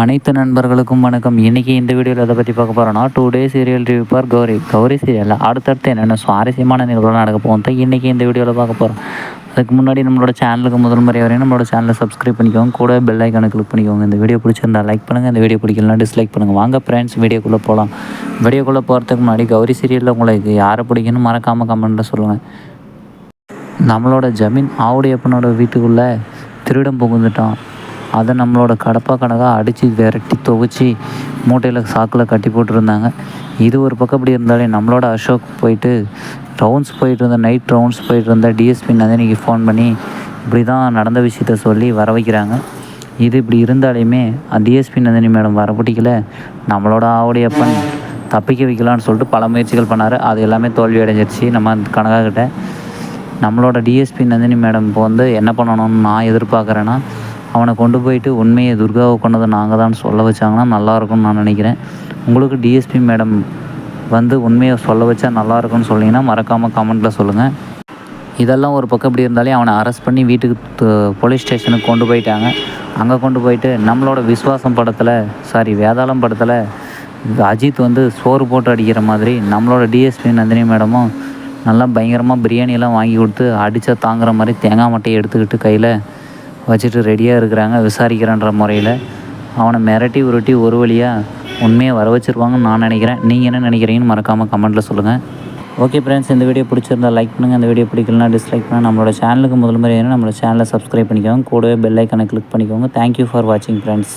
அனைத்து நண்பர்களுக்கும் வணக்கம். இன்றைக்கி இந்த வீடியோவில் எதை பற்றி பார்க்க போகிறோன்னா today serial review for Gauri Gauri சீரியலில் அடுத்தடுத்து என்னென்ன சுவாரஸ்யமான நிகழ்வுகள் நடக்க போகும் தான் இன்றைக்கி இந்த வீடியோவில் பார்க்க போகிறோம் அதுக்கு முன்னாடி நம்மளோட சேனலுக்கு முதல் முறை வரையும் நம்மளோட சேனலை சப்ஸ்கிரைப் பண்ணிக்கோங்க. கூட பெல் ஐக்கானை கிளிக் பண்ணிக்கோங்க. இந்த வீடியோ பிடிச்சிருந்தா லைக் பண்ணுங்கள் இந்த வீடியோ பிடிக்கலாம் டிஸ்லைக் பண்ணுங்கள் வாங்க ஃப்ரெண்ட்ஸ் வீடியோக்குள்ளே போகலாம் வீடியோக்குள்ளே போகிறதுக்கு முன்னாடி கௌரி சீரியலில் உங்களுக்கு யாரை பிடிக்குன்னு மறக்காமல் கமெண்ட்டில் சொல்லுங்கள் நம்மளோட ஜமீன் ஆவுடையப்பனோட வீட்டுக்குள்ளே திருடம் புகுந்துட்டான். அதை நம்மளோட கடப்பா கணக்காக அடித்து விரட்டி துவச்சி மூட்டையில் சாக்கில் கட்டி போட்டிருந்தாங்க. இது ஒரு பக்கம் இப்படி இருந்தாலே நம்மளோட அசோக் போயிட்டு ரவுண்ட்ஸ் போயிட்டு இருந்த நைட் ரவுண்ட்ஸ் போயிட்டு இருந்த டிஎஸ்பி நந்தினிக்கு ஃபோன் பண்ணி இப்படி தான் நடந்த விஷயத்த சொல்லி வர வைக்கிறாங்க. இது இப்படி இருந்தாலையுமே டிஎஸ்பி நந்தினி மேடம் வர பிடிக்கல. நம்மளோட ஆவுடையப்பன் தப்பிக்க வைக்கலான்னு சொல்லிட்டு பல முயற்சிகள் பண்ணார். அது எல்லாமே தோல்வி அடைஞ்சிருச்சு நம்ம கனகா நம்மளோட டிஎஸ்பி நந்தினி மேடம் இப்போ வந்து என்ன பண்ணணும்னு நான் எதிர்பார்க்குறேன்னா அவனை கொண்டு போயிட்டு உண்மையை துர்காவை கொண்டதை நாங்கள் தான் சொல்ல வச்சாங்கன்னா நல்லாயிருக்கும்னு நான் நினைக்கிறேன். உங்களுக்கு டிஎஸ்பி மேடம் வந்து உண்மையை சொல்ல வச்சா நல்லாயிருக்கும்னு சொன்னீங்கன்னா மறக்காமல் கமெண்ட்டில் சொல்லுங்கள் இதெல்லாம் ஒரு பக்கம் இப்படி இருந்தாலே அவனை அரெஸ்ட் பண்ணி வீட்டுக்கு போலீஸ் ஸ்டேஷனுக்கு கொண்டு போயிட்டாங்க. அங்கே கொண்டு போயிட்டு நம்மளோட விஸ்வாசம் படத்தில் சாரி வேதாளம் படத்தில் அஜித் வந்து சோறு போட்டு அடிக்கிற மாதிரி நம்மளோட டிஎஸ்பி நந்தினி மேடமும் நல்லா பயங்கரமாக பிரியாணியெல்லாம் வாங்கி கொடுத்து அடித்தா தாங்குற மாதிரி தேங்காய் மட்டையை எடுத்துக்கிட்டு கையில் வச்சுட்டு ரெடியாக இருக்கிறாங்க விசாரிக்கிறேன்ற முறையில் அவனை மிரட்டி உருட்டி ஒரு வழியாக உண்மையை வர வச்சுருவாங்கன்னு நான் நினைக்கிறேன். நீங்கள் என்ன நினைக்கிறீங்கன்னு மறக்காமல் கமெண்ட்டில் சொல்லுங்கள் ஓகே ஃப்ரெண்ட்ஸ் இந்த வீடியோ பிடிச்சிருந்தா லைக் பண்ணுங்கள் இந்த வீடியோ பிடிக்கலனா டிஸ்லைக் பண்ணுங்கள் நம்மளோட சேனலுக்கு முதல் முறையான நம்மளோட சேனலை சப்ஸ்கிரைப் பண்ணிக்கோங்க. கூடவே பெல் ஐக்கனை கிளிக் பண்ணிக்கோங்க. தேங்க்யூ ஃபார் வாட்சிங் ஃப்ரெண்ட்ஸ்